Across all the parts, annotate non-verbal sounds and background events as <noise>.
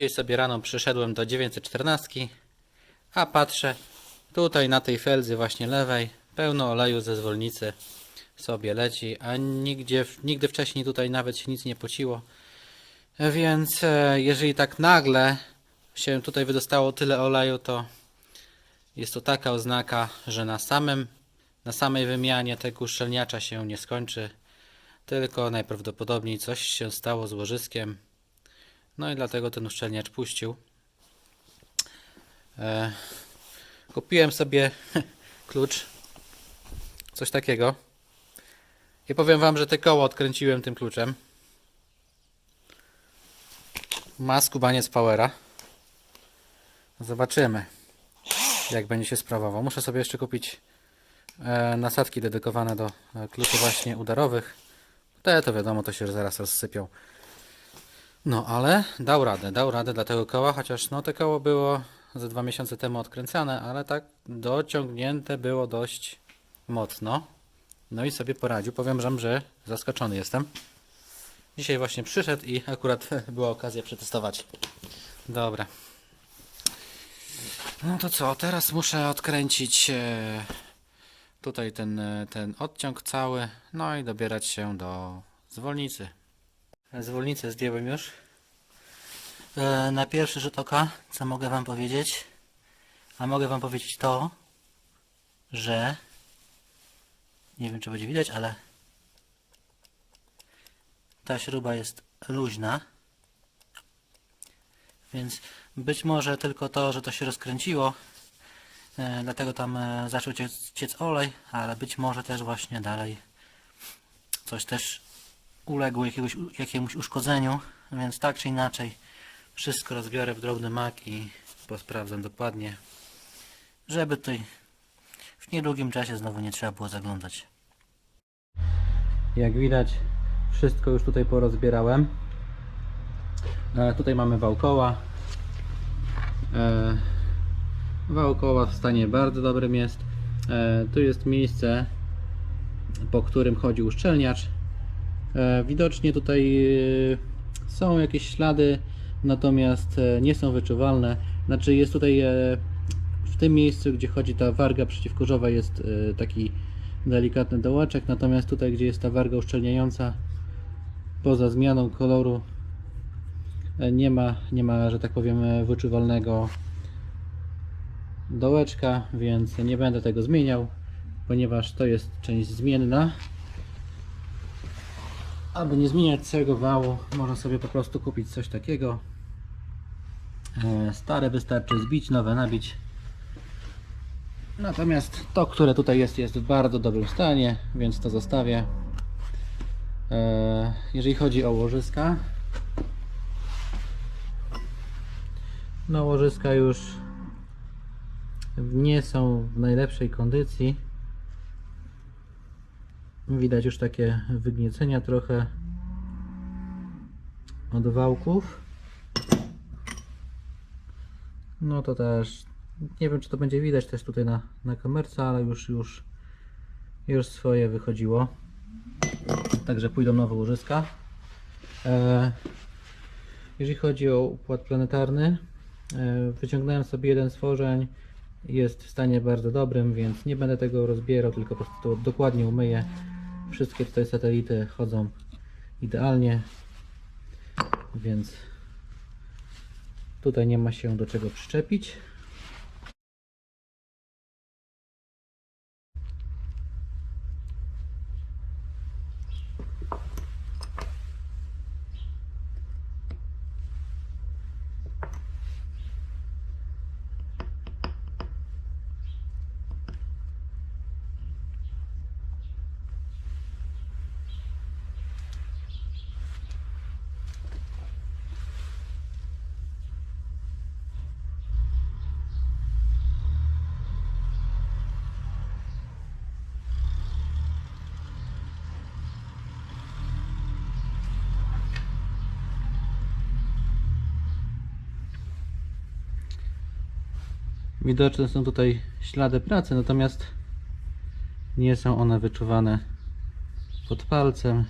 Dzisiaj sobie rano przyszedłem do 914, a patrzę tutaj na tej feldzy właśnie lewej, pełno oleju ze zwolnicy sobie leci, a nigdzie, nigdy wcześniej tutaj nawet się nic nie pociło. Więc e, jeżeli tak nagle się tutaj wydostało tyle oleju, to jest to taka oznaka, że na samym, na samej wymianie tego uszczelniacza się nie skończy, tylko najprawdopodobniej coś się stało z łożyskiem. No i dlatego ten uszczelniacz puścił. E, kupiłem sobie <laughs> klucz, coś takiego. I powiem Wam, że te koło odkręciłem tym kluczem. Ma skubaniec powera. Zobaczymy, jak będzie się sprawował. Muszę sobie jeszcze kupić e, nasadki dedykowane do e, kluczy właśnie udarowych. Te to wiadomo, to się zaraz rozsypią. No, ale dał radę, dał radę dla tego koła, chociaż no te koło było ze dwa miesiące temu odkręcane, ale tak dociągnięte było dość mocno. No i sobie poradził. Powiem Wam, że zaskoczony jestem. Dzisiaj właśnie przyszedł i akurat <laughs> była okazja przetestować. Dobra. No to co, teraz muszę odkręcić e, tutaj ten, e, ten odciąg cały, no i dobierać się do zwolnicy. Zwolnicę zdjąłem już. E, na pierwszy rzut oka, co mogę Wam powiedzieć? A mogę Wam powiedzieć to, że nie wiem czy będzie widać, ale ta śruba jest luźna. Więc być może tylko to, że to się rozkręciło, e, dlatego tam e, zaczął ciec, ciec olej, ale być może też właśnie dalej coś też uległo jakiegoś, jakiemuś uszkodzeniu, więc tak czy inaczej wszystko rozbiorę w drobny mak i posprawdzam dokładnie, żeby tutaj w niedługim czasie znowu nie trzeba było zaglądać. Jak widać, wszystko już tutaj porozbierałem. E, tutaj mamy wał koła. E, wał koła w stanie bardzo dobrym jest. E, tu jest miejsce, po którym chodzi uszczelniacz. E, widocznie tutaj e, są jakieś ślady, natomiast e, nie są wyczuwalne. Znaczy jest tutaj w tym miejscu, gdzie chodzi ta warga przeciwkurzowa jest taki delikatny dołeczek, natomiast tutaj, gdzie jest ta warga uszczelniająca, poza zmianą koloru nie ma, nie ma, że tak powiem, wyczuwalnego dołeczka, więc nie będę tego zmieniał, ponieważ to jest część zmienna. Aby nie zmieniać całego wału, można sobie po prostu kupić coś takiego. E, Stare wystarczy zbić, nowe nabić. Natomiast to, które tutaj jest, jest w bardzo dobrym stanie, więc to zostawię. E, Jeżeli chodzi o łożyska, no łożyska już nie są w najlepszej kondycji. Widać już takie wygniecenia trochę od wałków. No to też nie wiem czy to będzie widać też tutaj na, na kamerce, ale już, już, już swoje wychodziło. Także pójdą nowe łożyska. E, jeżeli chodzi o układ planetarny, e, wyciągnąłem sobie jeden z tworzeń. Jest w stanie bardzo dobrym, więc nie będę tego rozbierał, tylko po prostu dokładnie umyję. Wszystkie tutaj satelity chodzą idealnie, więc tutaj nie ma się do czego przyczepić. Widoczne są tutaj ślady pracy, natomiast nie są one wyczuwane pod palcem,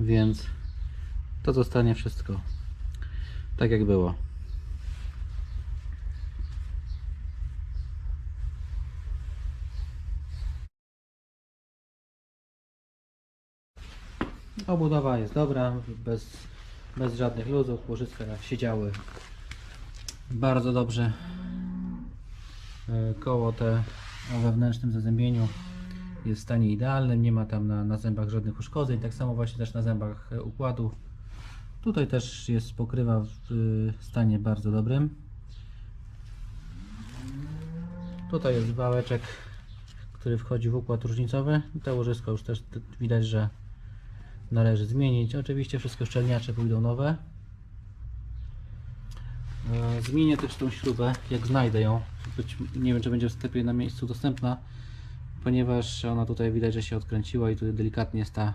więc to zostanie wszystko tak jak było. Obudowa jest dobra, bez, bez żadnych luzów, łożyska siedziały bardzo dobrze. E, Koło te o wewnętrznym zazębieniu jest w stanie idealnym, nie ma tam na, na zębach żadnych uszkodzeń, tak samo właśnie też na zębach e, układu. Tutaj też jest pokrywa w y, stanie bardzo dobrym. Tutaj jest wałeczek, który wchodzi w układ różnicowy. Te łożysko już też widać, że należy zmienić. Oczywiście wszystkie szczelniacze pójdą nowe. E, Zmienię też tą śrubę, jak znajdę ją. Być, nie wiem, czy będzie w sklepie na miejscu dostępna, ponieważ ona tutaj widać, że się odkręciła i tutaj delikatnie jest ta,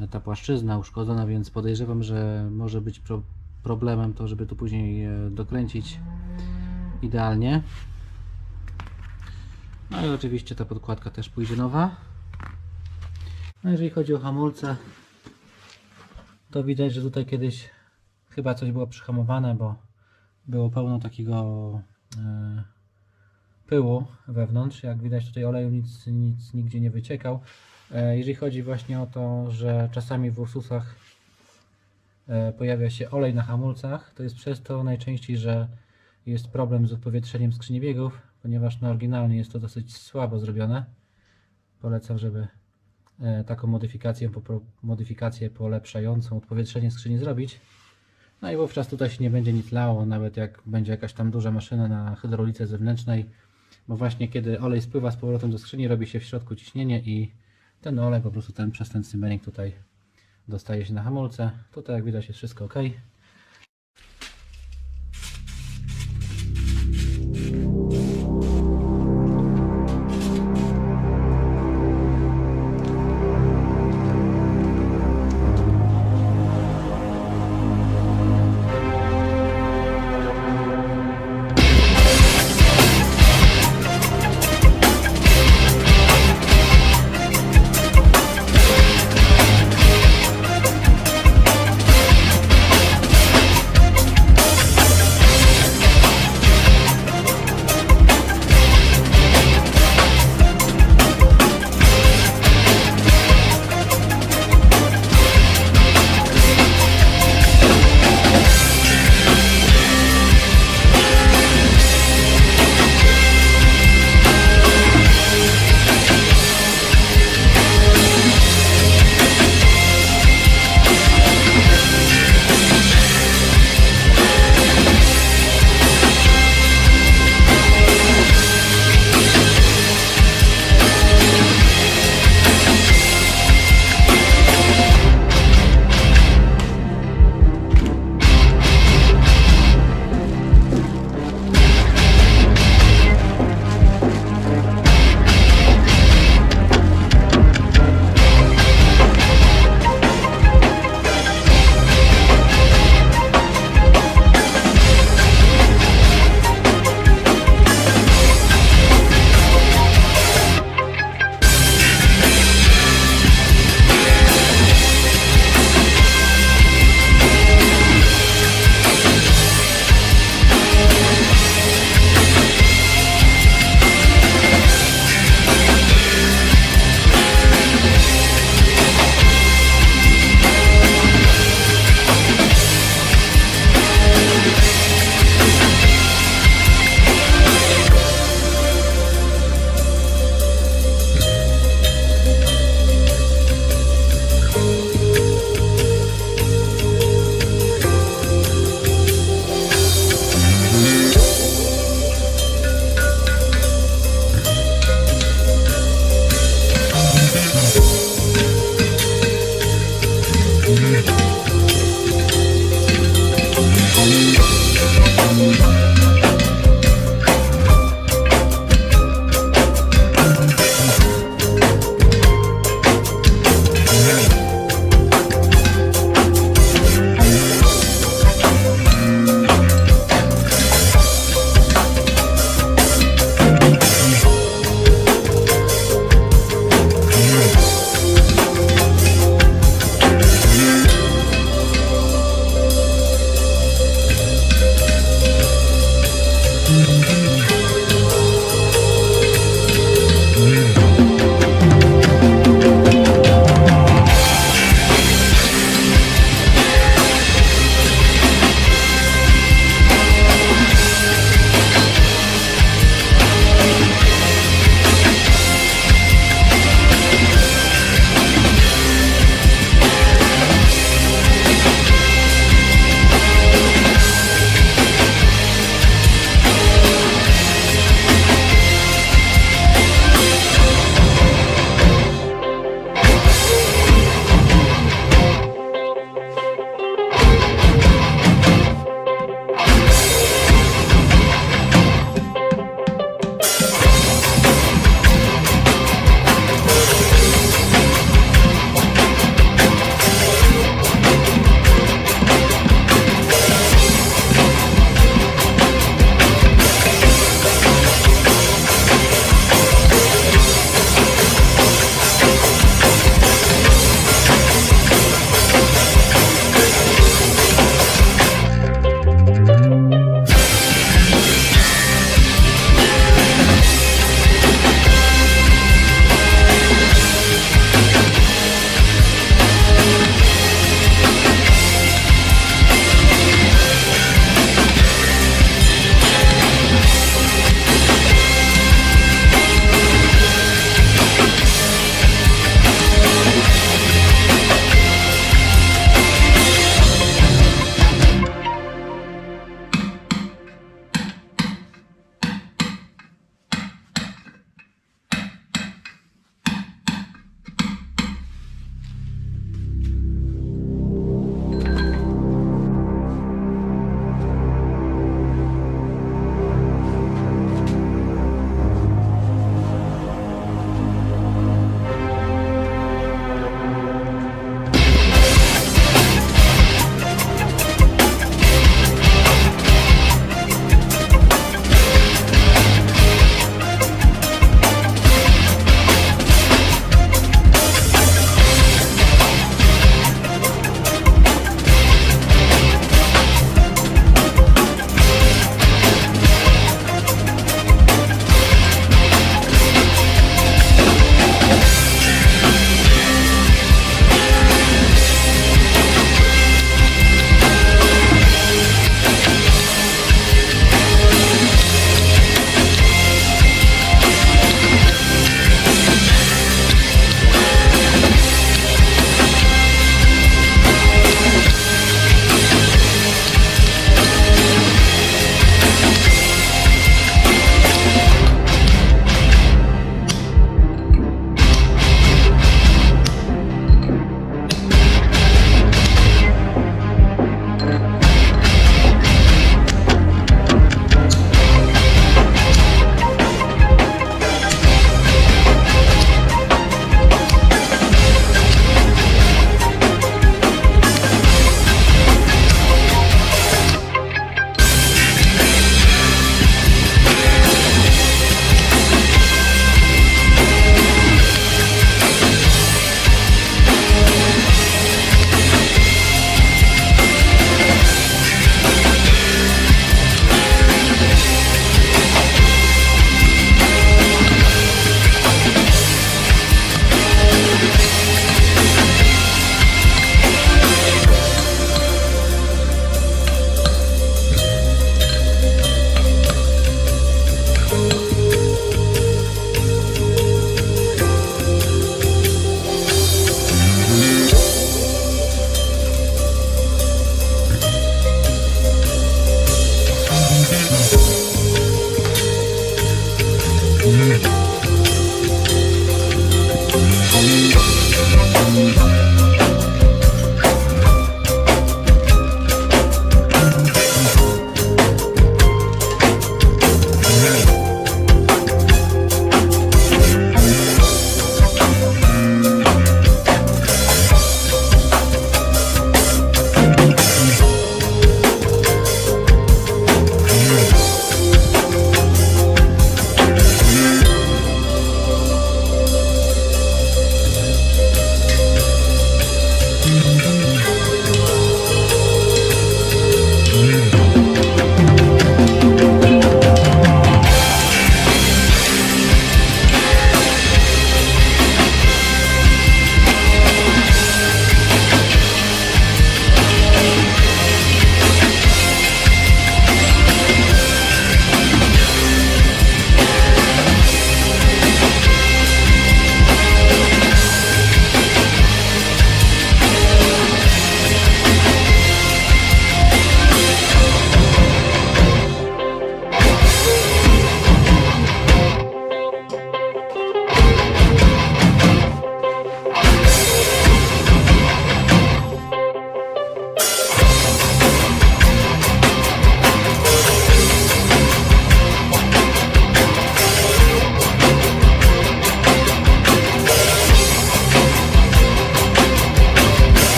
e, ta płaszczyzna uszkodzona, więc podejrzewam, że może być pro, problemem to, żeby tu później e, dokręcić idealnie. No i oczywiście ta podkładka też pójdzie nowa. No jeżeli chodzi o hamulce, to widać, że tutaj kiedyś chyba coś było przyhamowane, bo było pełno takiego e, pyłu wewnątrz. Jak widać tutaj oleju nic, nic nigdzie nie wyciekał. E, jeżeli chodzi właśnie o to, że czasami w Ursusach e, pojawia się olej na hamulcach, to jest przez to najczęściej, że jest problem z odpowietrzeniem skrzyni biegów, ponieważ na oryginalnie jest to dosyć słabo zrobione. Polecam, żeby taką modyfikację, modyfikację polepszającą odpowietrzenie skrzyni zrobić. No i wówczas tutaj się nie będzie nic lało, nawet jak będzie jakaś tam duża maszyna na hydraulice zewnętrznej, bo właśnie kiedy olej spływa z powrotem do skrzyni, robi się w środku ciśnienie i ten olej po prostu ten przez ten cymbelnik tutaj dostaje się na hamulce. Tutaj jak widać jest wszystko ok.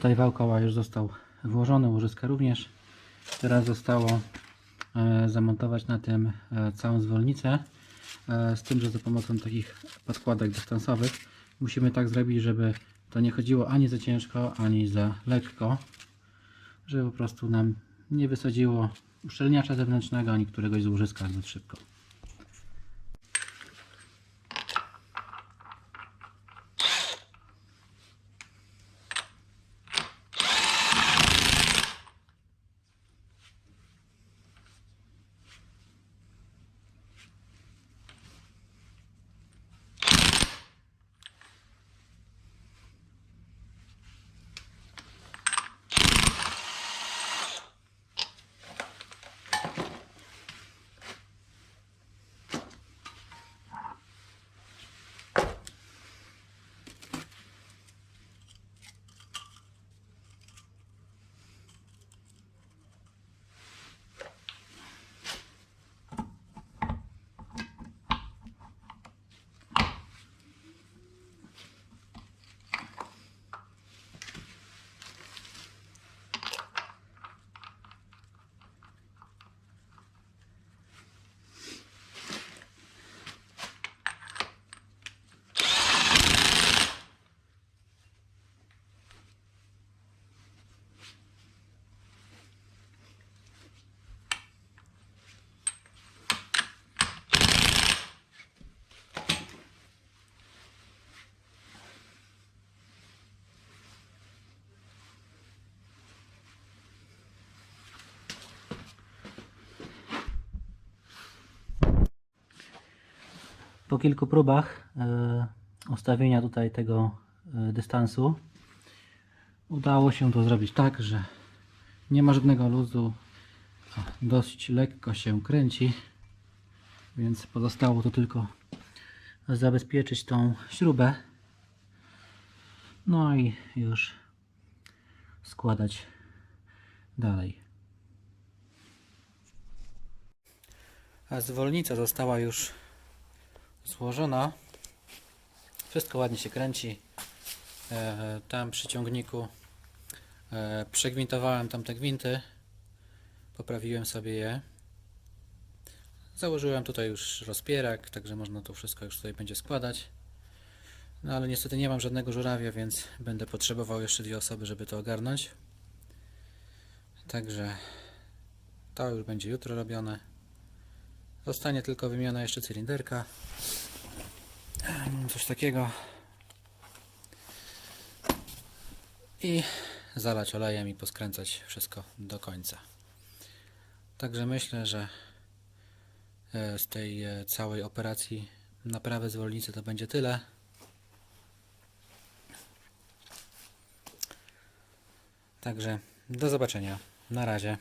Tutaj wał koła już został włożony, łożyska również. Teraz zostało e, zamontować na tym e, całą zwolnicę. E, z tym, że za pomocą takich podkładek dystansowych musimy tak zrobić, żeby to nie chodziło ani za ciężko, ani za lekko. Żeby po prostu nam nie wysadziło uszczelniacza zewnętrznego, ani któregoś z łożyska zbyt szybko. Po kilku próbach e, ustawienia tutaj tego e, dystansu udało się to zrobić tak, że nie ma żadnego luzu, dość lekko się kręci, więc pozostało tu tylko zabezpieczyć tą śrubę, no i już składać dalej. A zwolnica została już złożona. Wszystko ładnie się kręci. E, tam przy ciągniku e, przegwintowałem tamte gwinty. Poprawiłem sobie je. Założyłem tutaj już rozpierak, także można to wszystko już tutaj będzie składać. No ale niestety nie mam żadnego żurawia, więc będę potrzebował jeszcze dwie osoby, żeby to ogarnąć. Także to już będzie jutro robione. Zostanie tylko wymiana jeszcze cylinderka. Coś takiego. I zalać olejem i poskręcać wszystko do końca. Także myślę, że e, z tej e, całej operacji naprawy zwolnicy to będzie tyle. Także do zobaczenia. Na razie.